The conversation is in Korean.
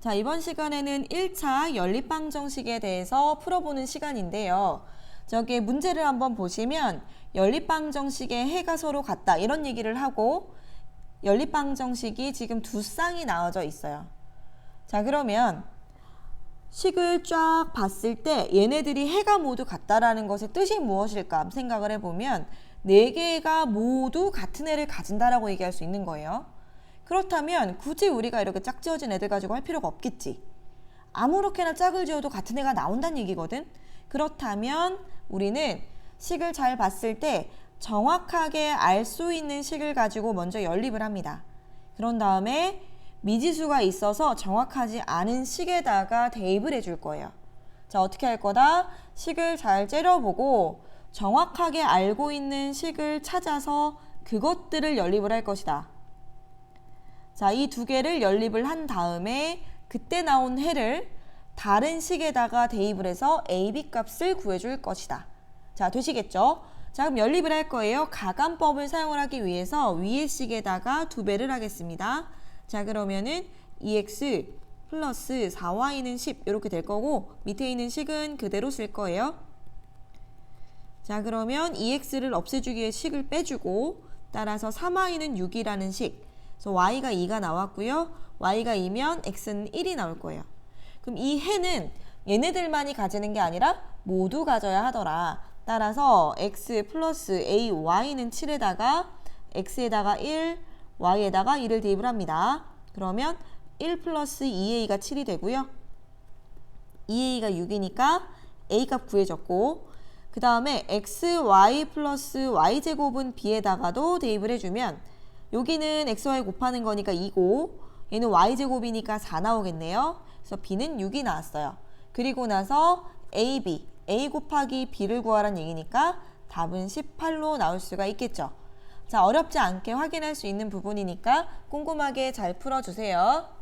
자, 이번 시간에는 1차 연립방 정식에 대해서 풀어보는 시간인데요. 저기 문제를 한번 보시면 연립방 정식의 해가 서로 같다 이런 얘기를 하고 연립방 정식이 지금 두 쌍이 나와져 있어요. 자, 그러면 식을 쫙 봤을 때 얘네들이 해가 모두 같다라는 것의 뜻이 무엇일까 생각을 해보면 네 개가 모두 같은 해를 가진다라고 얘기할 수 있는 거예요. 그렇다면 굳이 우리가 이렇게 짝지어진 애들 가지고 할 필요가 없겠지. 아무렇게나 짝을 지어도 같은 애가 나온다는 얘기거든. 그렇다면 우리는 식을 잘 봤을 때 정확하게 알 수 있는 식을 가지고 먼저 연립을 합니다. 그런 다음에 미지수가 있어서 정확하지 않은 식에다가 대입을 해줄 거예요. 자, 어떻게 할 거다? 식을 잘 째려보고 정확하게 알고 있는 식을 찾아서 그것들을 연립을 할 것이다. 자, 이 두 개를 연립을 한 다음에 그때 나온 해를 다른 식에다가 대입을 해서 a, b 값을 구해줄 것이다. 자, 되시겠죠? 자, 그럼 연립을 할 거예요. 가감법을 사용을 하기 위해서 위의 식에다가 두 배를 하겠습니다. 자, 그러면은 2x 플러스 4y는 10 이렇게 될 거고 밑에 있는 식은 그대로 쓸 거예요. 자, 그러면 2x를 없애주기 위해 식을 빼주고 따라서 3y는 6이라는 식. 그래서 y가 2가 나왔고요. y가 2면 x는 1이 나올 거예요. 그럼 이 해는 얘네들만이 가지는 게 아니라 모두 가져야 하더라. 따라서 x 플러스 a, y는 7에다가 x에다가 1, y에다가 2를 대입을 합니다. 그러면 1 플러스 2a가 7이 되고요. 2a가 6이니까 a 값 구해졌고 그 다음에 xy 플러스 y제곱은 b에다가도 대입을 해주면 여기는 xy 곱하는 거니까 2고 얘는 y제곱이니까 4 나오겠네요. 그래서 b는 6이 나왔어요. 그리고 나서 ab, a 곱하기 b를 구하라는 얘기니까 답은 18로 나올 수가 있겠죠. 자, 어렵지 않게 확인할 수 있는 부분이니까 꼼꼼하게 잘 풀어주세요.